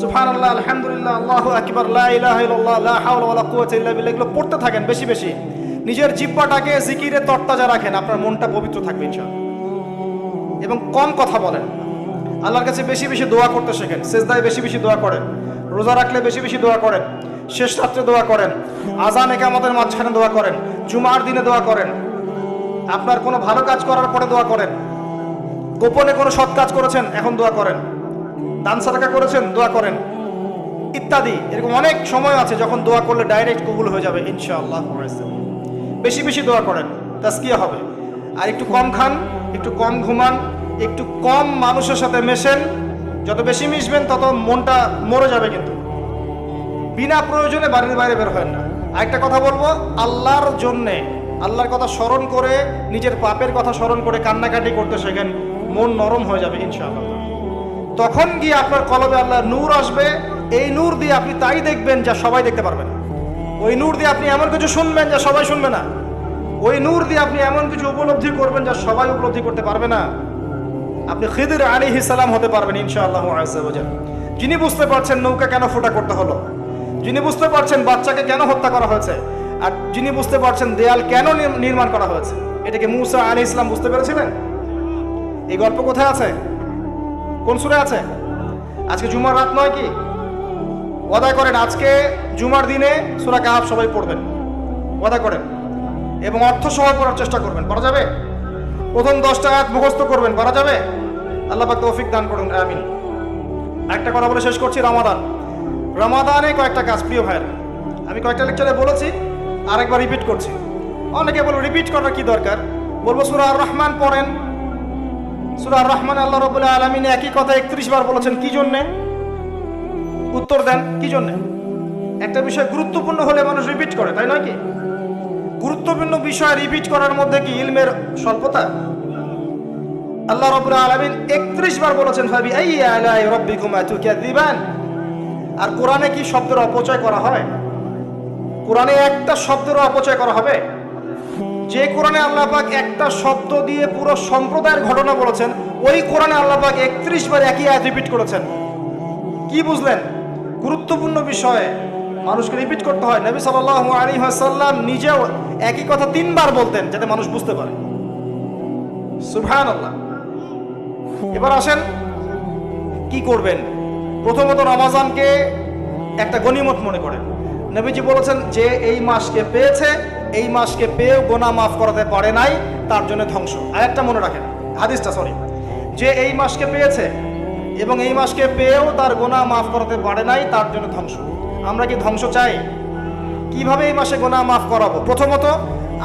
সুবহানাল্লাহ, আলহামদুলিল্লাহ, আল্লাহু আকবার এগুলো পড়তে থাকেন বেশি বেশি। নিজের জিহ্বাটাকে জিকিরে তরতাজা রাখেন, আপনার মনটা পবিত্র থাকবে এবং কম কথা বলেন। আল্লাহর কাছে বেশি বেশি দোয়া করতে শেখেন। সেজদায় বেশি বেশি দোয়া করেন। রোজা রাখলে বেশি বেশি দোয়া করেন। শেষ রাত্রে দোয়া করেন। আজান একে আমাদের মাঝখানে দোয়া করেন। জুমার দিনে দোয়া করেন। আপনার কোনো ভালো কাজ করার পরে দোয়া করেন। গোপনে কোনো সৎ কাজ করেছেন, এখন দোয়া করেন। দান সাদাকা করেছেন, দোয়া করেন। ইত্যাদি। এরকম অনেক সময় আছে যখন দোয়া করলে ডাইরেক্ট কবুল হয়ে যাবে, ইনশাআল্লাহ। বেশি বেশি দোয়া করেন তাস্কিয়া হবে। আর একটু কম খান, একটু কম ঘুমান, একটু কম মানুষের সাথে মেশেন। যত বেশি মিশবেন, তত মনটা মরে যাবে কিন্তু। বিনা প্রয়োজনে বাড়ির বাইরে বের হয় না। আরেকটা কথা বলব, আল্লাহর জন্যে, আল্লাহর কথা স্মরণ করে, নিজের পাপের কথা স্মরণ করে কান্নাকাটি করতে শেখেন, মন নরম হয়ে যাবে, ইনশাআল্লাহ। তখন গিয়ে আপনার কলমে আল্লাহ নূর আসবে। এই নূর দিয়ে আপনি তাই দেখবেন যা সবাই দেখতে পারবে না। ওই নূর দিয়ে আপনি এমন কিছু শুনবেন যা সবাই শুনবে না। ওই নূর দিয়ে আপনি এমন কিছু উপলব্ধি করবেন যা সবাই উপলব্ধি করতে পারবে না। আপনি খিদির আলী সালাম হতে পারবেন ইনশাআল্লাহ আজাল যিনি বুঝতে পারছেন নৌকা কেন ফোটা করতে হলো, যিনি বুঝতে পারছেন বাচ্চাকে কেন হত্যা করা হয়েছে, আর যিনি বুঝতে পারছেন দেয়াল কেন নির- নির্মাণ করা হয়েছে, এটাকে মুসা আলী ইসলাম বুঝতে পেরেছিলেন? এই গল্প কোথায় আছে? কোন সুরে আছে? আজকে জুমার রাত নয় কি? ওয়াদা করেন আজকে জুমার দিনে সুরা কাহাব সবাই পড়বেন। ওয়াদা করেন। এবং অর্থ সহ পড়ার চেষ্টা করবেন। পারা যাবে? প্রথম দশটা আয়াত মুখস্থ করবেন। পারা যাবে? আল্লাহ পাক তৌফিক দান করুন। আমিন। একটা কথা বলে শেষ করছি, রমাদান। রমাদানে কয়েকটা কাজ, প্রিয় ভাইয়ের। আমি কয়েকটা লেকচারে বলেছি, আরেকবার রিপিট করছি। অনেকে বলো রিপিট করার কি দরকার? বলব, সুরা রহমান পড়েন সুরা রহমান আল্লাহ রবুল্লাহ আলমিনে একই কথা একত্রিশ বার বলেছেন, কি জন্যে? উত্তর দেন, কি জন্যে? একটা বিষয় গুরুত্বপূর্ণ হলে মানুষ রিপিট করে, তাই নয় কি? গুরুত্বপূর্ণ বিষয় রিপিট করার মধ্যে কি ইলমের স্বল্পতা? আল্লাহ রবুল আলমিন একত্রিশ বার বলেছেন ভাবি এই আলাই রব্বি কুমা দিবেন আর কোরআনে কি শব্দের অপচয় করা হয়? কোরআনে একটা শব্দের অপচয় করা হবে? যে কোরআনে আল্লাহ পাক একটা শব্দ দিয়ে পুরো সম্প্রদায়ের ঘটনা বলেছেন, ওই কোরআনে আল্লাহ পাক একত্রিশ বার একই আয়াত রিপিট করেছেন। কি বুঝলেন? গুরুত্বপূর্ণ বিষয়ে। মানুষকে রিপিট করতে হয়। নবী সাল্লাহ আলী সাল্লাম নিজেও একই কথা তিনবার বলতেন যাতে মানুষ বুঝতে পারে। সুবহান আল্লাহ এবার আসেন, কি করবেন? প্রথমত রমাজানকে একটা গনিমত মনে করেন। নবীজি বলেছেন যে এই মাসকে পেয়েছে, এই মাসকে পেয়েও গোনা মাফ করাতে পারে নাই, তার জন্য ধ্বংস। আর একটা মনে রাখেন, হাদিসটা সরি যে এই মাসকে পেয়েছে এবং এই মাসকে পেয়েও তার গোনা মাফ করাতে পারে নাই, তার জন্য ধ্বংস। আমরা কি ধ্বংস চাই? কীভাবে এই মাসে গোনা মাফ করাবো? প্রথমত,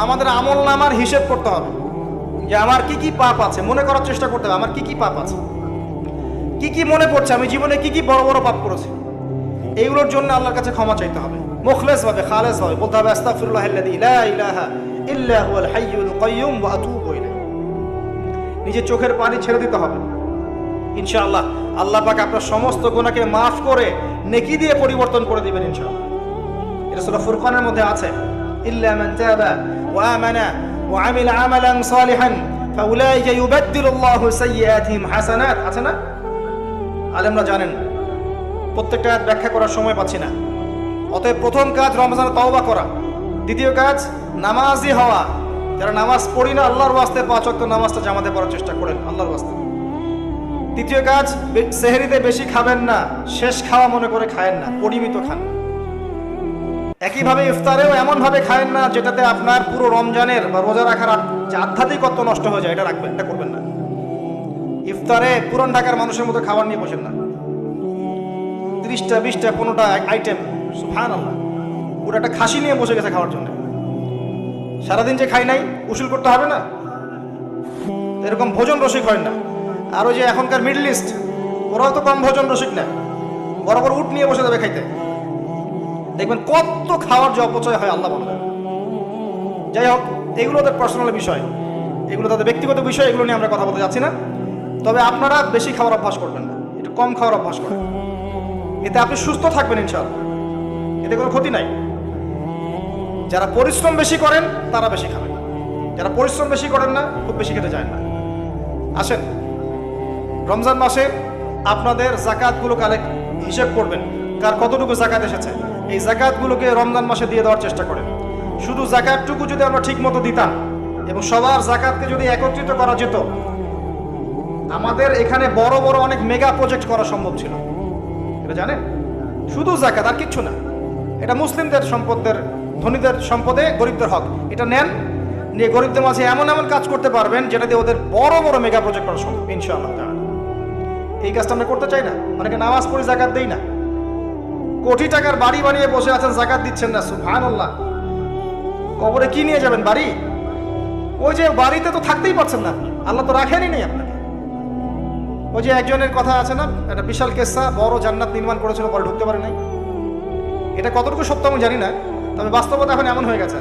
আমাদের আমল নামার হিসেব করতে হবে যে আমার কি কি পাপ আছে। মনে করার চেষ্টা করতে হবে, আমার কি কি পাপ আছে? কি কি মনে পড়ছে? আমি জীবনে কি কি বড় বড় পাপ করেছি? এইগুলোর জন্য আল্লাহর কাছে ক্ষমা চাইতে হবে। মুখলেস ভাবে খালেস ভাবে বলতে হবে ইলাইহি নিজের চোখের পানি ছেড়ে দিতে হবে। ইনশাআল্লাহ আল্লাহ পাক আপনার সমস্ত গুনাহকে মাফ করে নেকি দিয়ে পরিবর্তন করে দিবেন ইনশাআল্লাহ। এটা সূরা ফুরকানের মধ্যে আছে। ইল্লা মান তাবা ওয়া আমানা ওয়া আমিলা আমালান সালিহান ফাউলাইকা ইউবাদদিলু আল্লাহু সাইয়্যাতিহিম হাসানাত। আছে না? আলেমরা জানেন, প্রত্যেকটা ব্যাখ্যা করার সময় পাচ্ছি না। অতএব প্রথম কাজ রমজানে তওবা করা। দ্বিতীয় কাজ, নামাজি হওয়া। যারা নামাজ পড়ি না, আল্লাহর ওয়াস্তে পাঁচ ওয়াক্ত নামাজটা জামাতে পড়ার চেষ্টা করেন, আল্লাহর ওয়াস্তে। তৃতীয় কাজ সেহরিতে বেশি খাবেন না, শেষ খাওয়া মনে করে খায়েন না, পরিমিত খান। একইভাবে ইফতারেও এমন ভাবে খায়েন না, যেটাতে আপনার পুরো রমজানের বা রোজা রাখার যে আধ্যাত্মিকত্ব নষ্ট হয়ে যায়, এটা রাখবেন, এটা করবেন না। ইফতারে পুরান ঢাকার মানুষের মতো খাবার নিয়ে বসেন না। তিরিশটা, বিশটা, পনেরোটা আইটেম সুফান আল্লাহ পুরো একটা খাসি নিয়ে বসে গেছে খাওয়ার জন্য। সারাদিন যে খাই নাই, উসুল করতে হবে না? এরকম ভোজন রসিক হয় না। আর ওই যে এখনকার মিডল ইস্ট, ওরাও তো কম ভোজন রসিক না। বরাবর উট নিয়ে বসে যাবে খাইতে। দেখবেন কত খাওয়ার যে অপচয় হয় আল্লাহ বলে। যাই হোক, এগুলো তাদের পার্সোনাল বিষয়। এগুলো তাদের ব্যক্তিগত বিষয়, এগুলো নিয়ে আমরা কথা বলতে যাচ্ছি না। তবে আপনারা বেশি খাওয়ার অভ্যাস করবেন না। একটু কম খাওয়ার অভ্যাস করবেন এতে আপনি সুস্থ থাকবেন ইনশাআল্লাহ। এতে কোনো ক্ষতি নাই। যারা পরিশ্রম বেশি করেন, তারা বেশি খাবেন। যারা পরিশ্রম বেশি করেন না, খুব বেশি খেতে যায় না। আসেন, রমজান মাসে আপনাদের জাকাতগুলো কালেক্ট হিসেব করবেন, কার কতটুকু জাকাত এসেছে। এই জাকাতগুলোকে রমজান মাসে দিয়ে দেওয়ার চেষ্টা করেন। শুধু জাকাতটুকু যদি আমরা ঠিক মতো দিতাম এবং সবার জাকাতকে যদি একত্রিত করা যেত, আমাদের এখানে বড় বড় অনেক মেগা প্রজেক্ট করা সম্ভব ছিল। এটা জানেন? শুধু জাকাত আর কিচ্ছু না। এটা মুসলিমদের সম্পদের, ধনীদের সম্পদে গরিবদের হক। এটা নেন, নিয়ে গরিবদের মাঝে এমন এমন কাজ করতে পারবেন যেটা দিয়ে ওদের বড় বড় মেগা প্রজেক্ট করা সম্ভব, ইনশাআল্লাহ। এই কাজটা আমরা করতে চাই না। অনেকে নামাজ পড়ে জাকাত দেই না। কোটি টাকার বাড়ি বানিয়ে বসে আছেন, জাকাত দিচ্ছেন না, সুবহানাল্লাহ। কবরে কি নিয়ে যাবেন বাড়ি? ওই যে বাড়িতে তো থাকতেই পারছেন না আল্লাহ তো রাখেনই নেই আপনাকে। ওই যে একজনের কথা আছে না, একটা বিশাল কেসা, বড় জান্নাত নির্মাণ করেছিল, পরে ঢুকতে পারে নাই। এটা কতটুকু সত্য আমি জানি না তবে বাস্তবতা এখন এমন হয়ে গেছে।